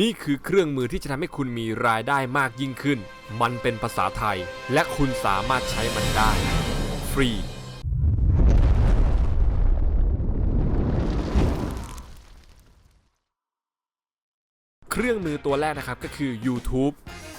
นี่คือเครื่องมือที่จะทำให้คุณมีรายได้มากยิ่งขึ้น มันเป็นภาษาไทย และคุณสามารถใช้มันได้ ฟรี เครื่องมือตัวแรกนะครับก็คือ YouTube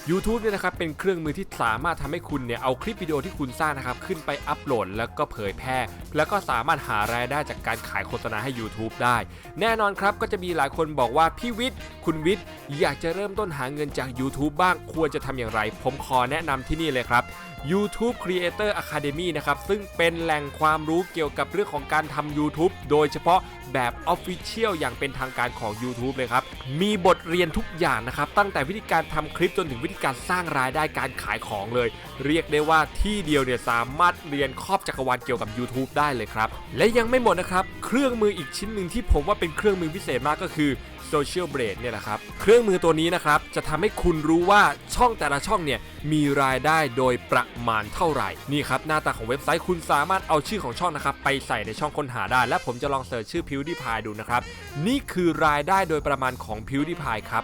YouTube เนี่ยนะครับเป็นเครื่องมือที่สามารถทำให้คุณเนี่ยเอาคลิปวิดีโอที่คุณสร้างนะครับขึ้นไปอัปโหลดแล้วก็เผยแพร่ แล้วก็สามารถหารายได้จากการขายโฆษณาให้ YouTube ได้ แน่นอนครับก็จะมีหลายคนบอกว่าพี่วิทย์คุณวิทย์อยากจะเริ่มต้นหาเงินจาก YouTube บ้างควรจะทำอย่างไร ผมขอแนะนำที่นี่เลยครับ YouTube Creator Academy นะครับ ซึ่งเป็นแหล่งความรู้เกี่ยวกับเรื่องของการทำ YouTube โดยเฉพาะแบบ Official อย่างเป็นทางการของ YouTube เลยครับ มีบทเรียนทุกอย่างนะครับ ตั้งแต่วิธีการทำคลิปจนถึงวิธีการสร้างรายได้การขายของเลย เรียกได้ว่าที่เดียวเนี่ยสามารถเรียนครอบจักรวาลเกี่ยวกับ YouTube ได้เลยครับ และยังไม่หมดนะครับ เครื่องมืออีกชิ้นหนึ่งที่ผมว่าเป็นเครื่องมือพิเศษมากก็คือ Social Blade เนี่ยแหละครับ เครื่องมือตัวนี้นะครับจะทำให้คุณรู้ว่าช่องแต่ละช่องเนี่ยมีรายได้โดยประมาณเท่าไหร่ นี่ครับหน้าตาของเว็บไซต์คุณสามารถเอาชื่อของช่องนะครับไปใส่ในช่องค้นหาได้ และผมจะลองเสิร์ชชื่อ PewDiePie ดูนะครับ นี่คือรายได้โดยประมาณของ PewDiePie ครับ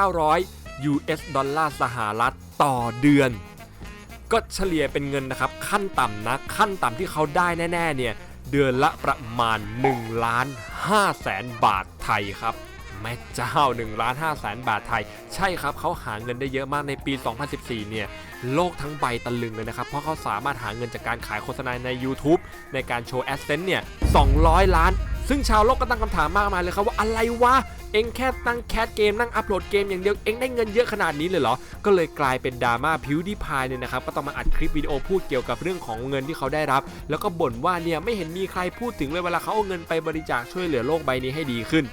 5,900 US ดอลลาร์สหรัฐต่อเดือน ก็เฉลี่ยเป็นเงินนะครับ ขั้นต่ำนะ ขั้นต่ำที่เขาได้แน่ ๆ เนี่ย เดือนละประมาณ1ล้าน5แสนบาทไทยครับ แม่เจ้า1ล้าน5แสนบาทไทย ใช่ครับเขาหาเงินได้เยอะมากในปี 2014 เนี่ย โลกทั้งใบตะลึงเลยนะครับ เพราะเขาสามารถหาเงินจากการขายโฆษณาใน YouTube ในการโชว์ AdSense เนี่ย 200 ล้าน ซึ่งชาวโลกก็ตั้งคำถามมากมายเลยครับว่าอะไรวะ เองแค่ตั้งแคสเกมนั่งอัปโหลดเกมอย่างเดียว เองได้เงินเยอะขนาดนี้เลยเหรอ ก็เลยกลายเป็นดราม่าพิวดีพายเนี่ยนะครับ ก็ต้องมาอัดคลิปวิดีโอพูดเกี่ยวกับเรื่องของเงินที่เขาได้รับ แล้วก็บ่นว่าเนี่ยไม่เห็นมีใครพูดถึงเลยเวลาเขาเอาเงินไปบริจาคช่วยเหลือโลกใบนี้ให้ดีขึ้น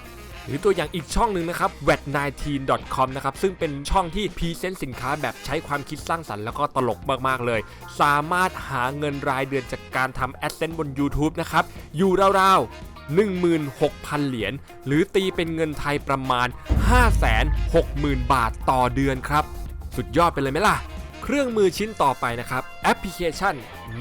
หรือตัวอย่างอีกช่องหนึ่งนะครับ wet19.com นะครับ ซึ่งเป็นช่องที่พรีเซนต์สินค้าแบบใช้ความคิดสร้างสรรค์แล้วก็ตลกมากๆเลย สามารถหาเงินรายเดือนจากการทำ AdSense บน YouTube นะครับ อยู่ราวๆ16,000 เหรียญ หรือตีเป็นเงินไทยประมาณ 560,000 บาทต่อเดือนครับ สุดยอดไปเลยไหมล่ะ เครื่องมือชิ้นต่อไปนะครับ แอปพลิเคชัน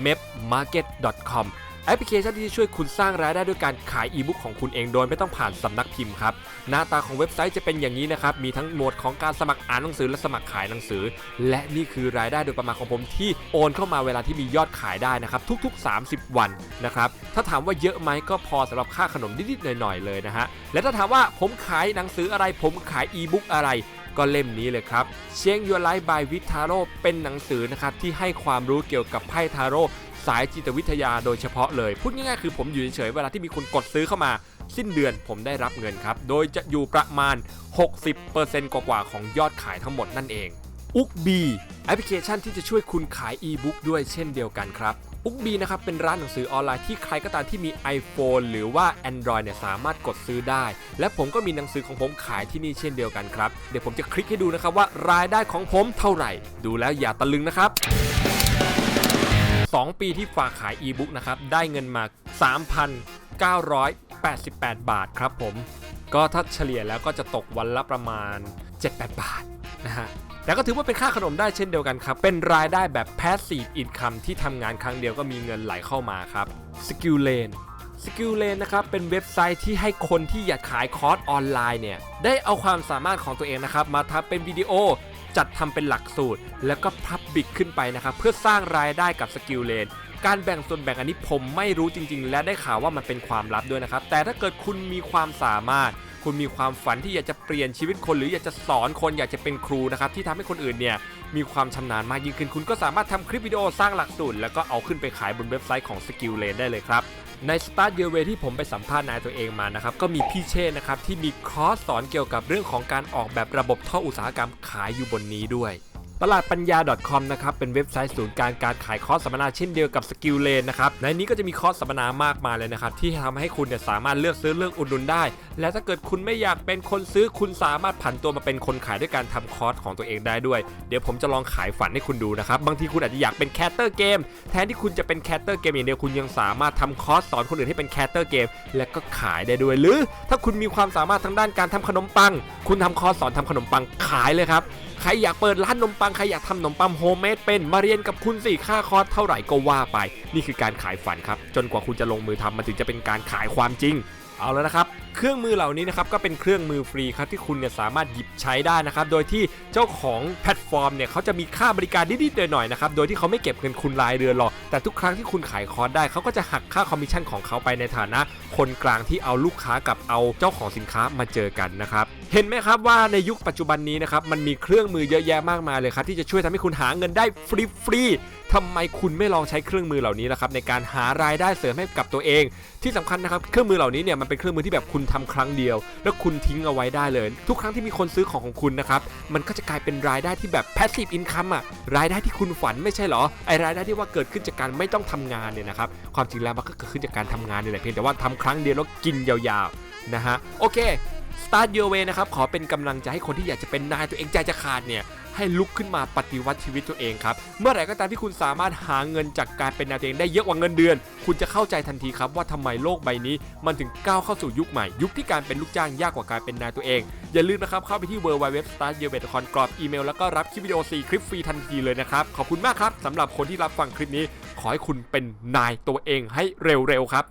mapmarket.com แอปพลิเคชันที่จะช่วยคุณสร้างรายได้ด้วยการขายอีบุ๊กของคุณเองโดยไม่ต้องผ่านสำนักพิมพ์ครับ หน้าตาของเว็บไซต์จะเป็นอย่างนี้นะครับ มีทั้งโหมดของการสมัครอ่านหนังสือและสมัครขายหนังสือ และนี่คือรายได้โดยประมาณของผมที่โอนเข้ามาเวลาที่มียอดขายได้นะครับ ทุกๆ 30 วันนะครับ ถ้าถามว่าเยอะไหมก็พอสำหรับค่าขนมนิดๆหน่อย ๆ เลยนะฮะ และถ้าถามว่าผมขายหนังสืออะไร ผมขายอีบุ๊กอะไรก็เล่มนี้เลยครับเชียงยูไลฟ์บายวิทาโร่เป็นหนังสือนะครับที่ให้ความรู้เกี่ยวกับไพ่ทาโร่ สายจิตวิทยาโดยเฉพาะเลย พูดง่ายๆคือผมอยู่เฉยๆเวลาที่มีคนกดซื้อเข้ามา สิ้นเดือนผมได้รับเงินครับ โดยจะอยู่ประมาณ 60%กว่าๆของยอดขายทั้งหมดนั่นเองอุกบีแอปพลิเคชันที่จะช่วยคุณขายอีบุ๊กด้วยเช่นเดียวกันครับอุกบีนะครับเป็นร้านหนังสือออนไลน์ที่ใครก็ตามที่มี iPhone หรือว่า Android เนี่ยสามารถกดซื้อได้ และผมก็มีหนังสือของผมขายที่นี่เช่นเดียวกันครับ เดี๋ยวผมจะคลิกให้ดูนะครับว่ารายได้ของผมเท่าไหร่ ดูแล้วอย่าตะลึงนะครับ 2 ปีที่ฝากขายอีบุ๊กนะครับ ได้เงินมา 3,988 บาทครับผม ก็ถ้าเฉลี่ยแล้วก็จะตกวันละประมาณ 7-8 บาทนะฮะแต่ก็ถือว่าเป็นค่าขนมได้เช่นเดียวกันครับ เป็นรายได้แบบ passive income ที่ทำงานครั้งเดียวก็มีเงินไหลเข้ามาครับ Skill Lane Skill Lane นะครับ เป็นเว็บไซต์ที่ให้คนที่อยากขายคอร์สออนไลน์เนี่ย ได้เอาความสามารถของตัวเองนะครับ มาทำเป็นวิดีโอ จัดทำเป็นหลักสูตร แล้วก็พับบิกขึ้นไปนะครับเพื่อสร้างรายได้กับ Skill Lane การแบ่งส่วนแบ่งอันนี้ผมไม่รู้จริง ๆ และได้ข่าวว่ามันเป็นความลับด้วยนะครับ แต่ถ้าเกิดคุณมีความสามารถ คุณมีความฝันที่อยากจะเปลี่ยนชีวิตคน หรืออยากจะสอนคนอยากจะเป็นครูนะครับที่ทำให้คนอื่นเนี่ยมีความชำนาญมากยิ่งขึ้น คุณก็สามารถทำคลิปวิดีโอสร้างหลักสูตรแล้วก็เอาขึ้นไปขายบนเว็บไซต์ของ Skill Lane ได้เลยครับ ในสตาร์ทเยเวที่ผมไปสัมภาษณ์นายตัวเองมานะครับ ก็มีพี่เช่นะครับ ที่มีคอร์สสอนเกี่ยวกับเรื่องของการออกแบบระบบท่ออุตสาหกรรมขายอยู่บนนี้ด้วย ตลาดปัญญา .com นะครับ เป็นเว็บไซต์ศูนย์การการขายคอร์สสัมมนาเช่นเดียวกับ Skill Lane นะครับ ในนี้ก็จะมีคอร์สสัมมนามากมายเลยนะครับ ที่ทำให้คุณเนี่ยสามารถเลือกซื้อเลือกอุดหนุนได้ และถ้าเกิดคุณไม่อยากเป็นคนซื้อคุณสามารถผันตัวมาเป็นคนขายด้วยการทำคอร์สของตัวเองได้ด้วย เดี๋ยวผมจะลองขายฝันให้คุณดูนะครับ บางทีคุณอาจจะอยากเป็นแคสเตอร์เกมแทนที่คุณจะเป็นแคสเตอร์เกมอย่างเดียวคุณยังสามารถทำคอร์สสอนคนอื่นให้เป็นแคสเตอร์เกมและก็ขายได้ด้วย หรือ ถ้าคุณมีความสามารถทางด้านการทำขนมปัง คุณทำคอร์สสอนทำขนมปังขายเลยครับ รอยากเปิดร้านนมปังใครอยากทำนมปังโฮมเมดเป็นมาเรียนกับคุณสิค่าคอร์สเท่าไหร่ก็ว่าไป นี่คือการขายฝันครับ จนกว่าคุณจะลงมือทำมันถึงจะเป็นการขายความจริง เอาแล้วนะครับ เครื่องมือเหล่านี้นะครับก็เป็นเครื่องมือฟรีครับที่คุณเนี่ยสามารถหยิบใช้ได้นะครับ โดยที่เจ้าของแพลตฟอร์มเนี่ยเขาจะมีค่าบริการนิดๆหน่อยๆนะครับ โดยที่เขาไม่เก็บเงินคุณรายเดือนหรอก แต่ทุกครั้งที่คุณขายคอร์สได้เขาก็จะหักค่าคอมมิชชั่นของเขาไปในฐานะ คนกลางที่เอาลูกค้ากับเอาเจ้าของสินค้ามาเจอกันนะครับ เห็นไหมครับว่าในยุคปัจจุบันนี้นะครับมันมีเครื่องมือเยอะแยะมากมายเลยครับที่จะช่วยทำให้คุณหาเงินได้ฟรีๆทำไมคุณไม่ลองใช้เครื่องมือเหล่านี้ล่ะครับในการหารายได้เสริมให้กับตัวเอง ที่สำคัญนะครับเครื่องมือเหล่านี้เนี่ยมันเป็นเครื่องมือที่แบบคุณทำครั้งเดียว แล้วคุณทิ้งเอาไว้ได้เลย ทุกครั้งที่มีคนซื้อของของคุณนะครับ มันก็จะกลายเป็นรายได้ที่แบบ passive income อะรายได้ที่คุณฝันไม่ใช่เหรอ ไอรายได้ที่ว่าเกิดขึ้นจากการไม่ต้องทำงานเนี่ยนะครับ ความจริงแล้วมันก็เกิดขึ้นจากการทำงานนี่แหละเพียงแต่ว่าทำครั้งเดียวแล้วกินยาวๆนะฮะ โอเค Start Your Way นะครับ ขอเป็นกำลังใจให้คนที่อยากจะเป็นนายตัวเองใจจะขาดเนี่ย ให้ลุกขึ้นมาปฏิวัติชีวิตตัวเองครับ เมื่อไหร่ก็ตามที่คุณสามารถหาเงินจากการเป็นนายตัวเองได้เยอะกว่าเงินเดือน คุณจะเข้าใจทันทีครับว่าทำไมโลกใบนี้ มันถึงก้าวเข้าสู่ยุคใหม่ ยุคที่การเป็นลูกจ้างยากกว่าการเป็นนายตัวเอง อย่าลืมนะครับเข้าไปที่ w w w s t a r t y o u r w a y c o m กรอกอีเมลแล้วก็รับคลิปวิดีโอ4คลิปฟรีทันทีเลยนะครับขอบคุณมากครับสำหรับคนที่รับฟังคลิปนี้ ขอให้คุณเป็นนายตัวเองให้เร็วๆครับ